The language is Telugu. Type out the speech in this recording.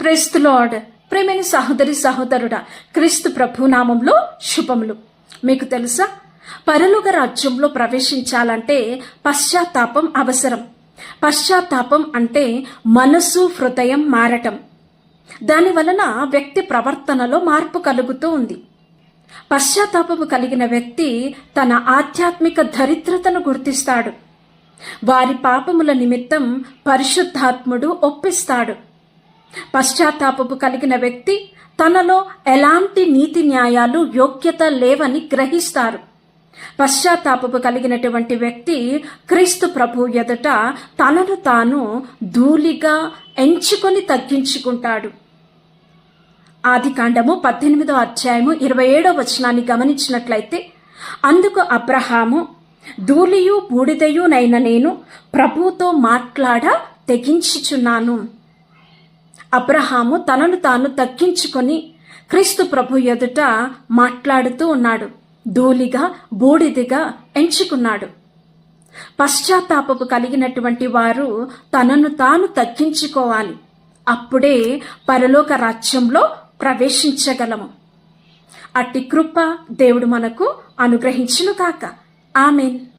క్రీస్తులాడ్ ప్రేమైన సహోదరి సహోదరుడా క్రీస్తు ప్రభు నామంలో శుభములు. మీకు తెలుసా? పరలోక రాజ్యంలో ప్రవేశించాలంటే పశ్చాత్తాపం అవసరం. పశ్చాత్తాపం అంటే మనసు హృదయం మారటం. దాని వలన వ్యక్తి ప్రవర్తనలో మార్పు కలుగుతూ ఉంది. పశ్చాత్తాపము కలిగిన వ్యక్తి తన ఆధ్యాత్మిక దరిద్రతను గుర్తిస్తాడు. వారి పాపముల నిమిత్తం పరిశుద్ధాత్ముడు ఒప్పిస్తాడు. పశ్చాత్తాపపు కలిగిన వ్యక్తి తనలో ఎలాంటి నీతి న్యాయాలు యోగ్యత లేవని గ్రహిస్తారు. పశ్చాత్తాపపు కలిగినటువంటి వ్యక్తి క్రీస్తు ప్రభు ఎదుట తనను తాను ధూళిగా ఎంచుకొని తగ్గించుకుంటాడు. ఆది కాండము పద్దెనిమిదో అధ్యాయము ఇరవై ఏడో వచనాన్ని గమనించినట్లయితే అందుకు అబ్రహాము ధూళియు బూడిదయునైన నేను ప్రభుతో మాట్లాడ తెగించుచున్నాను. అబ్రహాము తనను తాను తగ్గించుకొని క్రీస్తు ప్రభు ఎదుట మాట్లాడుతూ ఉన్నాడు. ధూళిగా బూడిదిగా ఎంచుకున్నాడు. పశ్చాత్తాపపు కలిగినటువంటి వారు తనను తాను తగ్గించుకోవాలి. అప్పుడే పరలోక రాజ్యంలో ప్రవేశించగలము. అట్టి కృప దేవుడు మనకు అనుగ్రహించును కాక ఆమెన్.